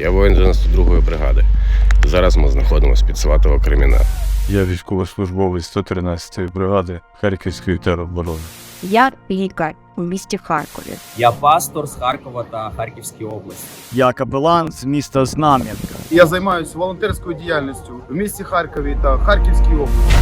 Я воїн 92-ї бригади. Зараз ми знаходимося під Сватово Креміна. Я військовослужбовець 113-ї бригади Харківської тероборони. Я лікар у місті Харкові. Я пастор з Харкова та Харківської області. Я капелан з міста Знам'янка. Я займаюся волонтерською діяльністю в місті Харкові та Харківській області.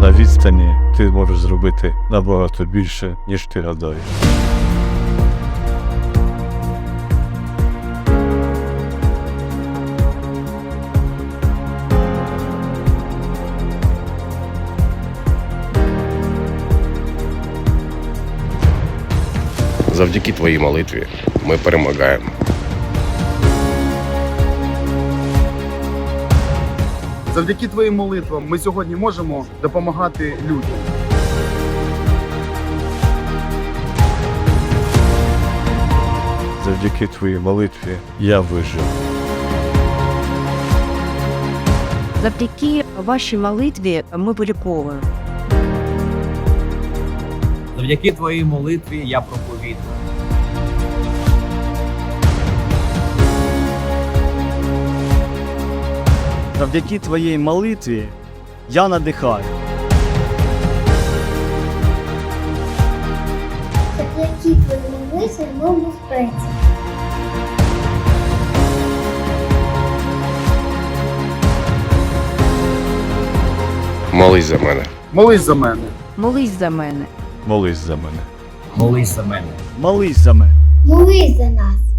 На відстані ти можеш зробити набагато більше, ніж ти гадаєш. Завдяки твоїй молитві ми перемагаємо. Завдяки твоїм молитвам ми сьогодні можемо допомагати людям. Завдяки твоїй молитві я вижив. Завдяки вашій молитві ми виліковуємо. Завдяки твоїй молитві я проповідую. Завдяки твоїй молитві я надихаю. Завдяки твоєму мислі ми в безпеці. Молись за мене. Молись за мене. Молись за мене. Молись за мене. Молись за мене. Молись за мене. Молись за нас.